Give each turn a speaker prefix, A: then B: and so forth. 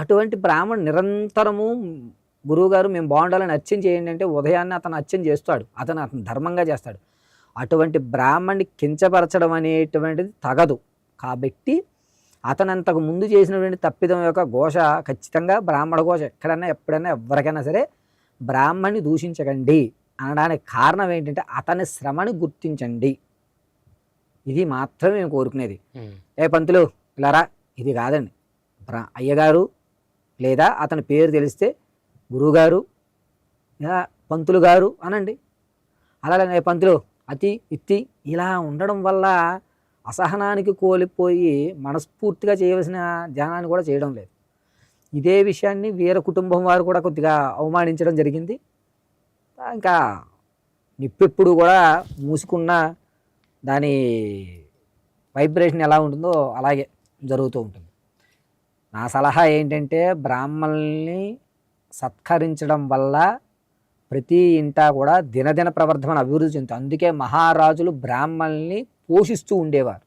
A: అటువంటి బ్రాహ్మణ్ నిరంతరము గురువుగారు మేము బాగుండాలని అర్చన చేయండి అంటే ఉదయాన్నే అతను అర్చన చేస్తాడు. అతను అతను ధర్మంగా చేస్తాడు. అటువంటి బ్రాహ్మణ్ణి కించపరచడం అనేటువంటిది తగదు. కాబట్టి అతను అంతకు ముందు చేసినటువంటి తప్పిదం యొక్క ఘోష ఖచ్చితంగా బ్రాహ్మణ ఘోష ఎక్కడైనా ఎప్పుడైనా ఎవరికైనా సరే బ్రాహ్మణ్ణి దూషించకండి. అనడానికి కారణం ఏంటంటే అతని శ్రమని గుర్తించండి. ఇది మాత్రమే మేము కోరుకునేది. ఏ పంతులు ఇలారా ఇది కాదండి. బ్రా అయ్యగారు లేదా అతని పేరు తెలిస్తే గురువుగారు లేదా పంతులు గారు అనండి. అలాగే పంతులు అతి ఇత్తి ఇలా ఉండడం వల్ల అసహనానికి కోల్పోయి మనస్ఫూర్తిగా చేయవలసిన ధ్యానాన్ని కూడా చేయడం లేదు. ఇదే విషయాన్ని వీర కుటుంబం వారు కూడా కొద్దిగా అవమానించడం జరిగింది. ఇంకా నిప్పెప్పుడు కూడా మూసుకున్న దాని వైబ్రేషన్ ఎలా ఉంటుందో అలాగే జరుగుతూ ఉంటుంది. నా సలహా ఏంటంటే బ్రాహ్మణుల్ని సత్కరించడం వల్ల ప్రతి ఇంటా కూడా దినదిన ప్రవర్ధమని అభివృద్ధి చెందుతుంది అందుకే మహారాజులు బ్రాహ్మణుల్ని పోషిస్తూ ఉండేవారు.